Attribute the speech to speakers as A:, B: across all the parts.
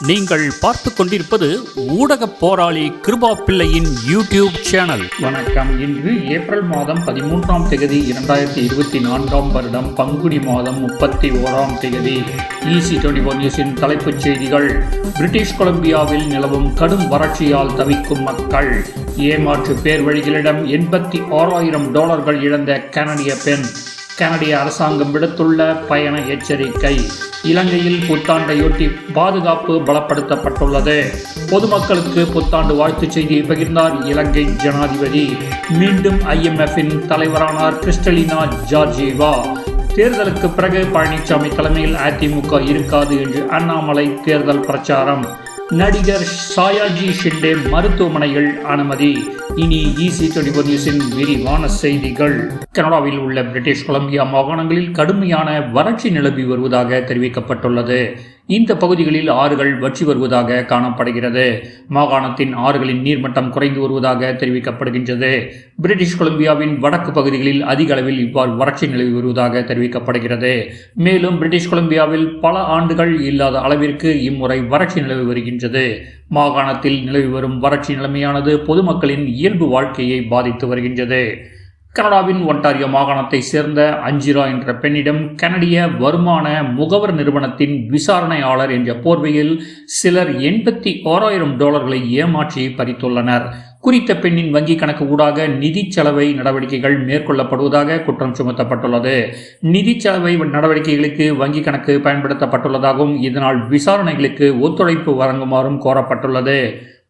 A: நீங்கள் பார்த்து கொண்டிருப்பது ஊடக போராளி கிருபா பிள்ளையின் யூடியூப் சேனல்.
B: வணக்கம். இன்று ஏப்ரல் மாதம் பதிமூன்றாம் தேதி இரண்டாயிரத்தி இருபத்தி நான்காம் வருடம் பங்குனி மாதம் முப்பத்தி ஓராம் தேதி. இசி டுவெண்டி ஒன் நியூஸின் தலைப்புச் செய்திகள். பிரிட்டிஷ் கொலம்பியாவில் நிலவும் கடும் வறட்சியால் தவிக்கும் மக்கள். ஏமாற்று பேர் வழிகளிடம் எண்பத்தி ஆறாயிரம் டாலர்கள் இழந்த கனடிய பெண். கனடிய அரசாங்கம் விடுத்துள்ள பயண எச்சரிக்கை. இலங்கையில் புத்தாண்டையொட்டி பாதுகாப்பு பலப்படுத்தப்பட்டுள்ளது. பொதுமக்களுக்கு புத்தாண்டு வாழ்த்துச் செய்தியை பகிர்ந்தார் இலங்கை ஜனாதிபதி. மீண்டும் ஐஎம்எஃப்பின் தலைவரானார் கிறிஸ்டலினா ஜார்ஜிவா தேர்தலுக்கு பிறகு பழனிசாமி தலைமையில் அதிமுக இருக்காது என்று அண்ணாமலை தேர்தல் பிரச்சாரம். நடிகர் சாயாஜி ஷிண்டே மருத்துவமனையில் அனுமதி. இனி இசி டுவெண்டி நியூஸின் விரிவான செய்திகள். கனடாவில் உள்ள பிரிட்டிஷ் கொலம்பியா மாகாணங்களில் கடுமையான வறட்சி நிலவி வருவதாக தெரிவிக்கப்பட்டுள்ளது. இந்த பகுதிகளில் ஆறுகள் வற்றி வருவதாக காணப்படுகிறது. மாகாணத்தின் ஆறுகளின் நீர்மட்டம் குறைந்து வருவதாக தெரிவிக்கப்படுகின்றது. பிரிட்டிஷ் கொலம்பியாவின் வடக்கு பகுதிகளில் அதிக அளவில் இவ்வாறு வறட்சி நிலவி வருவதாக தெரிவிக்கப்படுகிறது. மேலும் பிரிட்டிஷ் கொலம்பியாவில் பல ஆண்டுகள் இல்லாத அளவிற்கு இம்முறை வறட்சி நிலவி வருகின்றது. மாகாணத்தில் நிலவி வரும் வறட்சி நிலைமையானது பொதுமக்களின் இயல்பு வாழ்க்கையை பாதித்து வருகின்றது. கனடாவின் ஒன்டாரியோ மாகாணத்தை சேர்ந்த அஞ்சிரா என்ற பெண்ணிடம் கனடிய வருமான முகவர் நிறுவனத்தின் விசாரணையாளர் என்ற போர்வையில் சிலர் எண்பத்தி ஓராயிரம் டாலர்களை ஏமாற்றி பறித்துள்ளனர். குறித்த பெண்ணின் வங்கி கணக்கு ஊடாக நிதி செலவை நடவடிக்கைகள் மேற்கொள்ளப்படுவதாக குற்றம் சுமத்தப்பட்டுள்ளது. நிதி செலவை நடவடிக்கைகளுக்கு வங்கி கணக்கு பயன்படுத்தப்பட்டுள்ளதாகவும் இதனால் விசாரணைகளுக்கு ஒத்துழைப்பு வழங்குமாறும் கோரப்பட்டுள்ளது.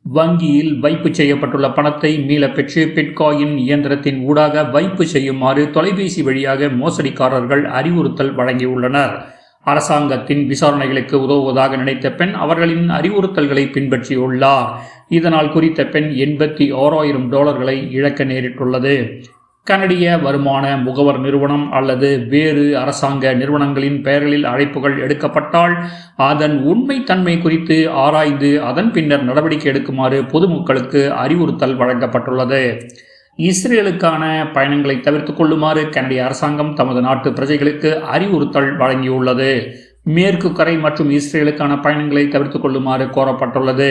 B: வங்கியில் வைப்பு செய்யப்பட்டுள்ள பணத்தை மீள பெற்று பிட்காயின் இயந்திரத்தின் ஊடாக வைப்பு செய்யுமாறு தொலைபேசி வழியாக மோசடிக்காரர்கள் அறிவுறுத்தல் வழங்கியுள்ளனர். அரசாங்கத்தின் விசாரணைகளுக்கு உதவுவதாக நினைத்த பெண் அவர்களின் அறிவுறுத்தல்களை பின்பற்றியுள்ளார். இதனால் குறித்த பெண் எண்பத்தி ஓராயிரம் டாலர்களை இழக்க நேரிட்டுள்ளது. கனடிய வருமான முகவர் நிறுவனம் அல்லது வேறு அரசாங்க நிறுவனங்களின் பெயர்களில் அழைப்புகள் எடுக்கப்பட்டால் அதன் உண்மைத்தன்மை குறித்து ஆராய்ந்து அதன் பின்னர் நடவடிக்கை எடுக்குமாறு பொதுமக்களுக்கு அறிவுறுத்தல் வழங்கப்பட்டுள்ளது. இஸ்ரேலுக்கான பயணங்களை தவிர்த்து கொள்ளுமாறு கனடிய அரசாங்கம் தமது நாட்டு பிரஜைகளுக்கு அறிவுறுத்தல் வழங்கியுள்ளது. மேற்கு கரை மற்றும் இஸ்ரேலுக்கான பயணங்களை தவிர்த்துக் கொள்ளுமாறு கோரப்பட்டுள்ளது.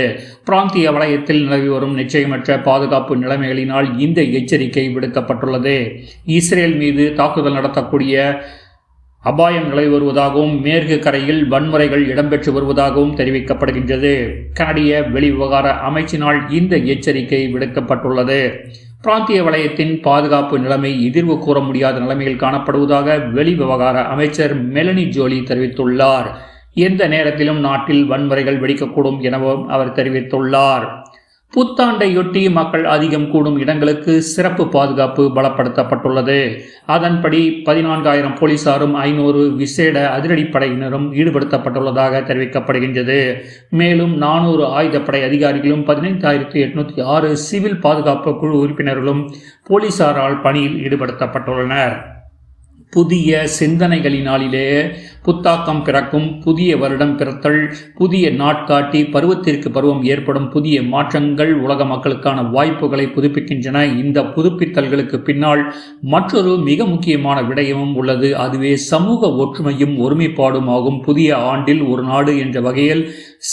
B: பிராந்திய வலயத்தில் நிலவி வரும் நிச்சயமற்ற பாதுகாப்பு நிலைமைகளினால் இந்த எச்சரிக்கை விடுக்கப்பட்டுள்ளது. இஸ்ரேல் மீது தாக்குதல் நடத்தக்கூடிய அபாயம் நிலவி வருவதாகவும் மேற்கு கரையில் வன்முறைகள் இடம்பெற்று வருவதாகவும் தெரிவிக்கப்படுகின்றது. கனடிய வெளிவிவகார அமைச்சினால் இந்த எச்சரிக்கை விடுக்கப்பட்டுள்ளது. பிராந்திய வலயத்தின் பாதுகாப்பு நிலைமை எதிர்வு கூற முடியாத நிலைமையில் காணப்படுவதாக வெளிவிவகார அமைச்சர் மெலனி ஜோலி தெரிவித்துள்ளார். எந்த நேரத்திலும் நாட்டில் வன்முறைகள் வெடிக்கக்கூடும் எனவும் அவர் தெரிவித்துள்ளார். புத்தாண்டையொட்டி மக்கள் அதிகம் கூடும் இடங்களுக்கு சிறப்பு பாதுகாப்பு பலப்படுத்தப்பட்டுள்ளது. அதன்படி பதினான்காயிரம் போலீசாரும் ஐநூறு விசேட அதிரடிப்படையினரும் ஈடுபடுத்தப்பட்டுள்ளதாக தெரிவிக்கப்படுகின்றது. மேலும் நானூறு ஆயுதப்படை அதிகாரிகளும் பதினைந்தாயிரத்தி எட்நூற்றி ஆறு சிவில் பாதுகாப்பு குழு உறுப்பினர்களும் போலீசாரால் பணியில் ஈடுபடுத்தப்பட்டுள்ளனர். புதிய சிந்தனைகளினாலிலே புத்தாக்கம் பிறக்கும் புதிய வருடம் பிறத்தல் புதிய நாட்காட்டி பருவத்திற்கு பருவம் ஏற்படும் புதிய மாற்றங்கள் உலக மக்களுக்கான வாய்ப்புகளை புதுப்பிக்கின்றன. இந்த புதுப்பித்தல்களுக்கு பின்னால் மற்றொரு மிக முக்கியமான விடயமும் உள்ளது. அதுவே சமூக ஒற்றுமையும் ஒருமைப்பாடும் ஆகும் புதிய ஆண்டில் ஒரு நாடு என்ற வகையில்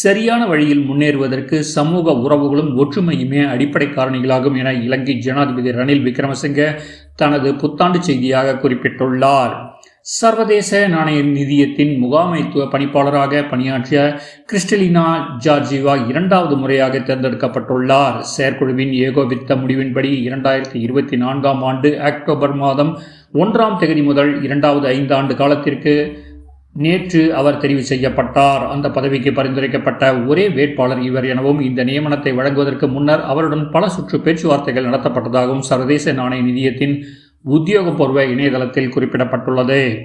B: சரியான வழியில் முன்னேறுவதற்கு சமூக உறவுகளும் ஒற்றுமையுமே அடிப்படை காரணிகளாகும் என இலங்கை ஜனாதிபதி ரணில் விக்ரமசிங்க தனது புத்தாண்டு செய்தியாக குறிப்பிட்டுள்ளார். சர்வதேச நாணய நிதியத்தின் முகாமைத்துவ பணிப்பாளராக பணியாற்றிய கிறிஸ்டலினா ஜார்ஜிவா இரண்டாவது முறையாக தேர்ந்தெடுக்கப்பட்டுள்ளார். செயற்குழுவின் ஏகோபித்த முடிவின்படி இரண்டாயிரத்தி இருபத்தி நான்காம் ஆண்டு அக்டோபர் மாதம் ஒன்றாம் தேதி முதல் இரண்டாவது ஐந்தாண்டு காலத்திற்கு நேற்று அவர் தெரிவு செய்யப்பட்டார். அந்த பதவிக்கு பரிந்துரைக்கப்பட்ட ஒரே வேட்பாளர் இவர் எனவும் இந்த நியமனத்தை வழங்குவதற்கு முன்னர் அவருடன் பல சுற்று பேச்சுவார்த்தைகள் நடத்தப்பட்டதாகவும் சர்வதேச நாணய நிதியத்தின் உத்தியோகபூர்வ இணையதளத்தில் குறிப்பிடப்பட்டுள்ளது.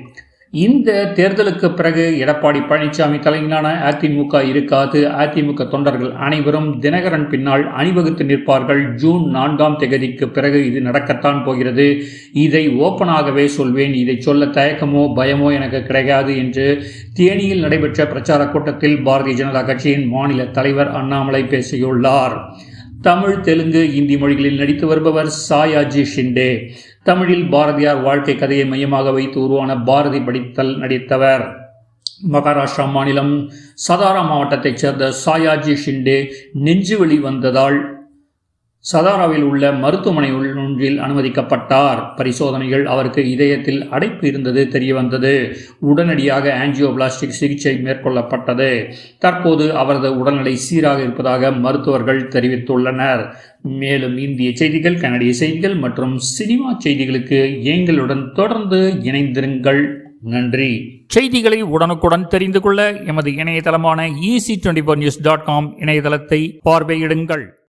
B: இந்த தேர்தலுக்கு பிறகு எடப்பாடி பழனிசாமி தலைமையிலான அதிமுக இருக்காது. அதிமுக தொண்டர்கள் அனைவரும் தினகரன் பின்னால் அணிவகுத்து நிற்பார்கள். ஜூன் நான்காம் தேதிக்கு பிறகு இது நடக்கத்தான் போகிறது. இதை ஓப்பனாகவே சொல்வேன். இதை சொல்ல தயக்கமோ பயமோ எனக்கு கிடையாது என்று தேனியில் நடைபெற்ற பிரச்சார கூட்டத்தில் பாரதிய ஜனதா கட்சியின் மாநில தலைவர் அண்ணாமலை பேசியுள்ளார். தமிழ் தெலுங்கு இந்தி மொழிகளில் நடித்து வருபவர் சாயாஜி ஷிண்டே. தமிழில் பாரதியார் வாழ்க்கை கதையை மையமாக வைத்து உருவான பாரதி படித்தல் நடித்தவர். மகாராஷ்டிரா மாநிலம் சதாரா மாவட்டத்தைச் சேர்ந்த சாயாஜி ஷிண்டே நெஞ்சுவலி வந்ததால் சதாராவில் உள்ள மருத்துவமனை ஒன்றில் அனுமதிக்கப்பட்டார். பரிசோதனைகள் அவருக்கு இதயத்தில் அடைப்பு இருந்தது தெரியவந்தது உடனடியாக ஆஞ்சியோபிளாஸ்டிக் சிகிச்சை மேற்கொள்ளப்பட்டது. தற்போது அவரது உடல்நிலை சீராக இருப்பதாக மருத்துவர்கள் தெரிவித்துள்ளனர். மேலும் இந்திய செய்திகள் கனடிய செய்திகள் மற்றும் சினிமா செய்திகளுக்கு எங்களுடன் தொடர்ந்து இணைந்திருங்கள். நன்றி.
A: செய்திகளை உடனுக்குடன் தெரிந்து கொள்ள எமது இணையதளமான EC twenty news dot com இணையதளத்தை பார்வையிடுங்கள்.